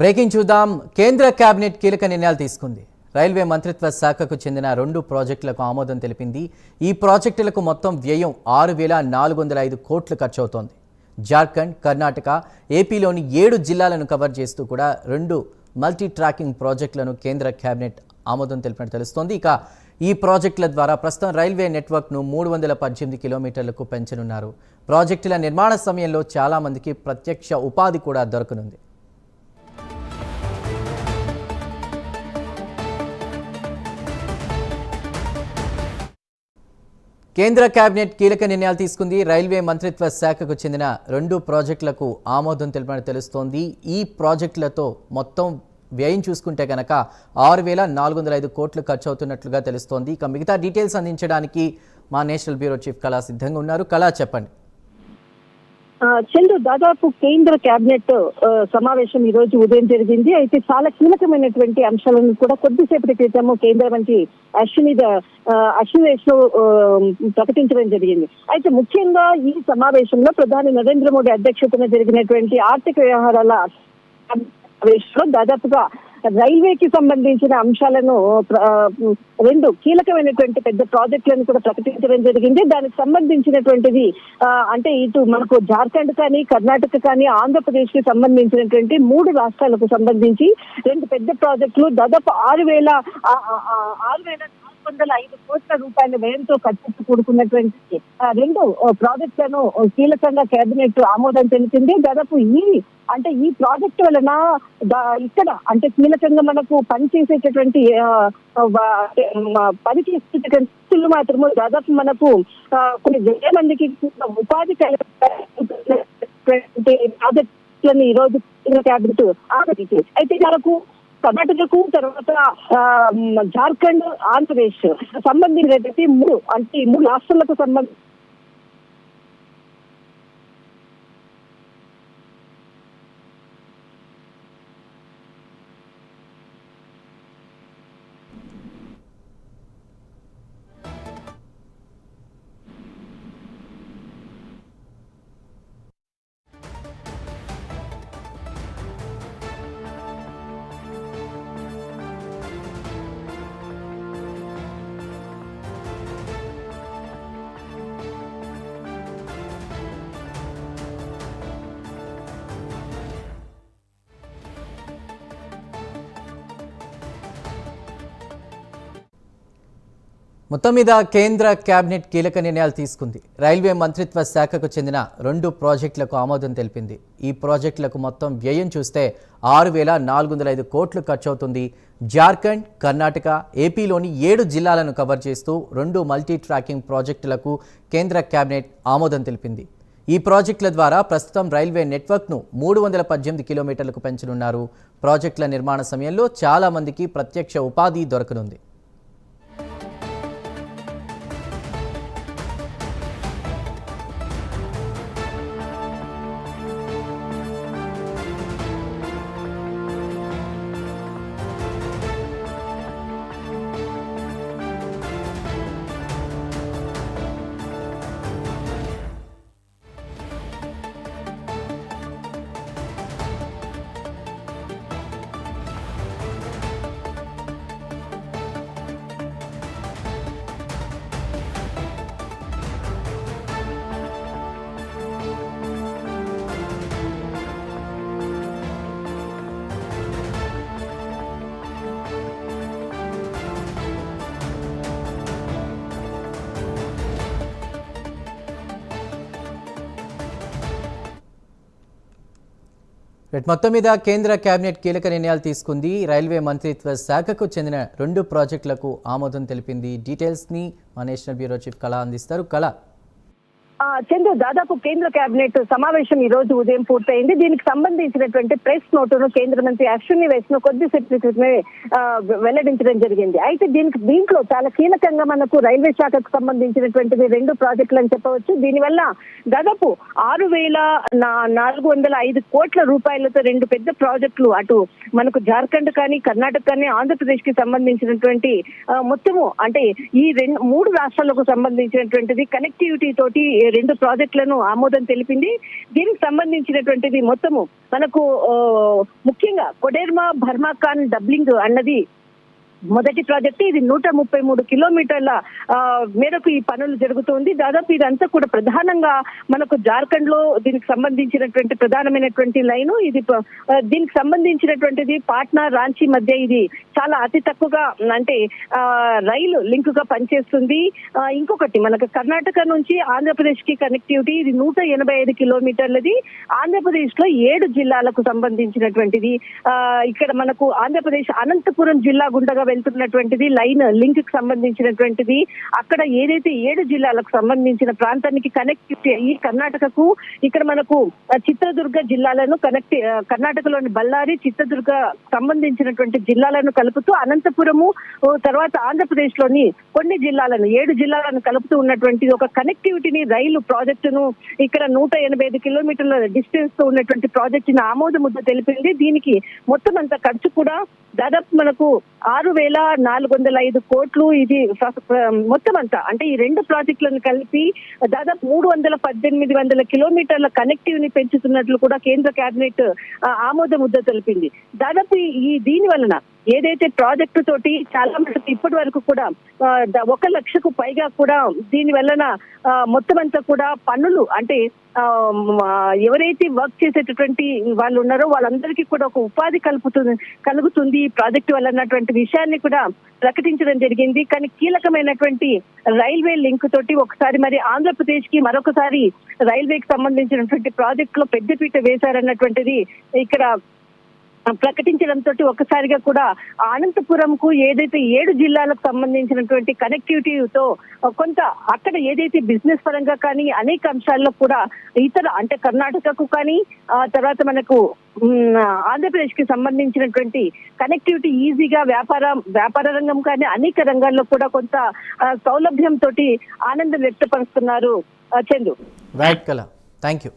Breaking చూద్దాం. కేంద్ర cabinet కీలక నిర్ణయాలు తీసుకుంది. రైల్వే మంత్రిత్వ శాఖకు చెందిన రెండు ప్రాజెక్టులకు ఆమోదం తెలిపింది. ఈ ప్రాజెక్టులకు మొత్తం వ్యయం ఆరు వేల నాలుగు వందల ఐదు కోట్లు ఖర్చవుతోంది. జార్ఖండ్ కర్ణాటక ఏపీలోని ఏడు జిల్లాలను కవర్ చేస్తూ కూడా రెండు మల్టీ ట్రాకింగ్ ప్రాజెక్టులను కేంద్ర కేబినెట్ ఆమోదం తెలిపినట్టు తెలుస్తోంది. ఇక ఈ ప్రాజెక్టుల ద్వారా ప్రస్తుతం రైల్వే నెట్వర్క్ను మూడు వందల పద్దెనిమిది కిలోమీటర్లకు పెంచనున్నారు. ప్రాజెక్టుల నిర్మాణ సమయంలో చాలామందికి ప్రత్యక్ష ఉపాధి కూడా దొరకనుంది. కేంద్ర కేబినెట్ కీలక నిర్ణయాలు తీసుకుంది రైల్వే మంత్రిత్వ శాఖకు చెందిన రెండు ప్రాజెక్టులకు ఆమోదం తెలిపినట్టు తెలుస్తోంది. ఈ ప్రాజెక్టులతో మొత్తం వ్యయం చూసుకుంటే కనుక ఆరు వేల నాలుగు వందల ఐదు కోట్లు ఖర్చు అవుతున్నట్లుగా తెలుస్తోంది. ఇక మిగతా డీటెయిల్స్ అందించడానికి మా నేషనల్ బ్యూరో చీఫ్ కళా సిద్ధంగా ఉన్నారు. కళా చెప్పండి. చంద్ర దాదాపు కేంద్ర కేబినెట్ ఆ, సమావేశం ఈ రోజు ఉదయం జరిగింది. అయితే చాలా కీలకమైనటువంటి అంశాలను కూడా కొద్దిసేపటి క్రితము కేంద్ర మంత్రి అశ్విని ఆ, అశ్విని ఆ, ప్రకటించడం జరిగింది. అయితే ముఖ్యంగా ఈ సమావేశంలో ప్రధాని నరేంద్ర మోడీ అధ్యక్షతన జరిగినటువంటి ఆర్థిక వ్యవహారాల సమావేశంలో దాదాపుగా రైల్వేకి సంబంధించిన అంశాలను రెండు కీలకమైనటువంటి పెద్ద ప్రాజెక్టులను కూడా ప్రకటించడం జరిగింది. దానికి సంబంధించినటువంటిది అంటే ఇటు మనకు జార్ఖండ్ కానీ కర్ణాటక కానీ ఆంధ్రప్రదేశ్కి సంబంధించినటువంటి మూడు రాష్ట్రాలకు సంబంధించి రెండు పెద్ద ప్రాజెక్టులు దాదాపు ఆరు వేల ఆరు వేల వందల ఐదు కోట్ల రూపాయల వ్యయంతో ఖర్చుతో కూడుకున్నటువంటి రెండు ప్రాజెక్టులను కీలకంగా కేబినెట్ ఆమోదం తెలిపింది. దాదాపు ఈ అంటే ఈ ప్రాజెక్ట్ వలన ఇక్కడ అంటే కీలకంగా మనకు పనిచేసేటటువంటి చేసేటటువంటి పని చేసేటటువంటి వ్యక్తులు మాత్రము దాదాపు మనకు కొన్ని వేల మందికి ఉపాధి ప్రాజెక్టులను ఈ రోజు కేంద్ర క్యాబినెట్ ఆమోదించింది. అయితే మనకు కర్ణాటకకు తర్వాత ఆ, జార్ఖండ్ ఆంధ్రప్రదేశ్. సంబంధించినటువంటి మూడు అంటే ఈ మూడు రాష్ట్రాలకు సంబంధించి మొత్తం మీద కేంద్ర కేబినెట్ కీలక నిర్ణయాలు తీసుకుంది. రైల్వే మంత్రిత్వ శాఖకు చెందిన రెండు ప్రాజెక్టులకు ఆమోదం తెలిపింది. ఈ ప్రాజెక్టులకు మొత్తం వ్యయం చూస్తే ఆరు వేల నాలుగు వందల ఐదు కోట్లు ఖర్చు అవుతుంది జార్ఖండ్ కర్ణాటక ఏపీలోని ఏడు జిల్లాలను కవర్ చేస్తూ రెండు మల్టీ ట్రాకింగ్ ప్రాజెక్టులకు కేంద్ర కేబినెట్ ఆమోదం తెలిపింది. ఈ ప్రాజెక్టుల ద్వారా ప్రస్తుతం రైల్వే నెట్వర్క్ను మూడు వందల పద్దెనిమిది కిలోమీటర్లకు పెంచనున్నారు. ప్రాజెక్టుల నిర్మాణ సమయంలో చాలామందికి ప్రత్యక్ష ఉపాధి దొరకనుంది. మొత్తం మీద కేంద్ర కేబినెట్ కీలక నిర్ణయాలు తీసుకుంది రైల్వే మంత్రిత్వ శాఖకు చెందిన రెండు ప్రాజెక్టులకు ఆమోదం తెలిపింది. డీటెయిల్స్ని మా నేషనల్ బ్యూరో చీఫ్ కళ అందిస్తారు. కళ ఆ, దాదాపు కేంద్ర కేబినెట్ సమావేశం ఈ రోజు ఉదయం పూర్తయింది. దీనికి సంబంధించినటువంటి ప్రెస్ నోటును కేంద్ర మంత్రి అశ్విని వైష్ణవ్ కొద్దిసేపు క్రితమే ఆ, వెల్లడించడం జరిగింది. అయితే దీనికి దీంట్లో చాలా కీలకంగా మనకు రైల్వే శాఖకు సంబంధించినటువంటిది రెండు ప్రాజెక్టులు అని చెప్పవచ్చు. దీనివల్ల దాదాపు ఆరు వేల నా- నాలుగు వందల ఐదు కోట్ల రూపాయలతో రెండు పెద్ద ప్రాజెక్టులు అటు మనకు జార్ఖండ్ కానీ కర్ణాటక కానీ ఆంధ్రప్రదేశ్కి సంబంధించినటువంటి మొత్తము అంటే ఈ రెండు మూడు రాష్ట్రాలకు సంబంధించినటువంటిది కనెక్టివిటీ తోటి రెండు ప్రాజెక్టులను ఆమోదం తెలిపింది. దీనికి సంబంధించినటువంటిది మొత్తము మనకు ముఖ్యంగా కొడెర్మా భర్మాకాన్ డబ్లింగ్ అన్నది మొదటి ప్రాజెక్ట్ ఇది నూట ముప్పై మూడు కిలోమీటర్ల మేరకు ఈ పనులు జరుగుతుంది. దాదాపు ఇదంతా కూడా ప్రధానంగా మనకు జార్ఖండ్లో దీనికి సంబంధించినటువంటి ప్రధానమైనటువంటి లైను ఇది దీనికి సంబంధించినటువంటిది పాట్నా రాంచీ మధ్య ఇది చాలా అతి తక్కువగా అంటే ఆ, రైలు లింక్గా పనిచేస్తుంది ఇంకొకటి మనకు కర్ణాటక నుంచి ఆంధ్రప్రదేశ్కి కనెక్టివిటీ ఇది నూట ఎనభై ఐదు కిలోమీటర్లది. ఆంధ్రప్రదేశ్లో ఏడు జిల్లాలకు సంబంధించినటువంటిది. ఆ, ఇక్కడ మనకు ఆంధ్రప్రదేశ్ అనంతపురం జిల్లా గుండగా వెళ్తున్నటువంటిది లైన్ లింక్కి సంబంధించినటువంటిది అక్కడ ఏదైతే ఏడు జిల్లాలకు సంబంధించిన ప్రాంతానికి కనెక్టివిటీ అయ్యి కర్ణాటకకు ఇక్కడ మనకు చిత్రదుర్గ జిల్లాలను కనెక్ట్ కర్ణాటకలోని బళ్ళారి చిత్రదుర్గ సంబంధించినటువంటి జిల్లాలను కలుపుతూ అనంతపురము తర్వాత ఆంధ్రప్రదేశ్లోని కొన్ని జిల్లాలను ఏడు జిల్లాలను కలుపుతూ ఉన్నటువంటి ఒక కనెక్టివిటీని రైలు ప్రాజెక్టును ఇక్కడ నూట ఎనభై ఐదు కిలోమీటర్ల డిస్టెన్స్తో ఉన్నటువంటి ప్రాజెక్టుని ఆమోద ముద్ద తెలిపింది. దీనికి మొత్తం అంత ఖర్చు కూడా దాదాపు మనకు ఆరు వేల నాలుగు వందల ఐదు కోట్లు ఇది మొత్తం అంతా. అంటే ఈ రెండు ప్రాజెక్టులను కలిపి దాదాపు మూడు వందల పద్దెనిమిది వందల కిలోమీటర్ల కనెక్టివిటీ పెంచుతున్నట్లు కూడా కేంద్ర కేబినెట్ ఆ, ఆమోద ముద్ద తెలిపింది. దాదాపు ఈ దీని వలన ఏదైతే ప్రాజెక్టు తోటి చాలా మటుకు ఇప్పటి వరకు కూడా ఒక లక్షకు పైగా కూడా దీని వలన మొత్తం అంతా కూడా పన్నులు అంటే ఆ, ఎవరైతే వర్క్ చేసేటటువంటి వాళ్ళు ఉన్నారో వాళ్ళందరికీ కూడా ఒక ఉపాధి కలుపుతుంది కలుగుతుంది ఈ ప్రాజెక్టు వల్ల అన్నటువంటి విషయాన్ని కూడా ప్రకటించడం జరిగింది. కానీ కీలకమైనటువంటి రైల్వే లింక్ తోటి ఒకసారి మరి ఆంధ్రప్రదేశ్కి మరొకసారి రైల్వేకి సంబంధించినటువంటి ప్రాజెక్ట్లో పెద్దపీట వేశారన్నటువంటిది ఇక్కడ ప్రకటించడంతో ఒక్కసారిగా కూడా అనంతపురం కు ఏదైతే ఏడు జిల్లాలకు సంబంధించినటువంటి కనెక్టివిటీతో కొంత అక్కడ ఏదైతే బిజినెస్ పరంగా కానీ అనేక అంశాల్లో కూడా ఇతర అంటే కర్ణాటకకు కానీ ఆ తర్వాత మనకు ఆంధ్రప్రదేశ్కి సంబంధించినటువంటి కనెక్టివిటీ ఈజీగా వ్యాపార వ్యాపార రంగం కానీ అనేక రంగాల్లో కూడా కొంత సౌలభ్యం తోటి ఆనందం వ్యక్తపరుస్తున్నారు చందు. రైట్ కళ థ్యాంక్ యూ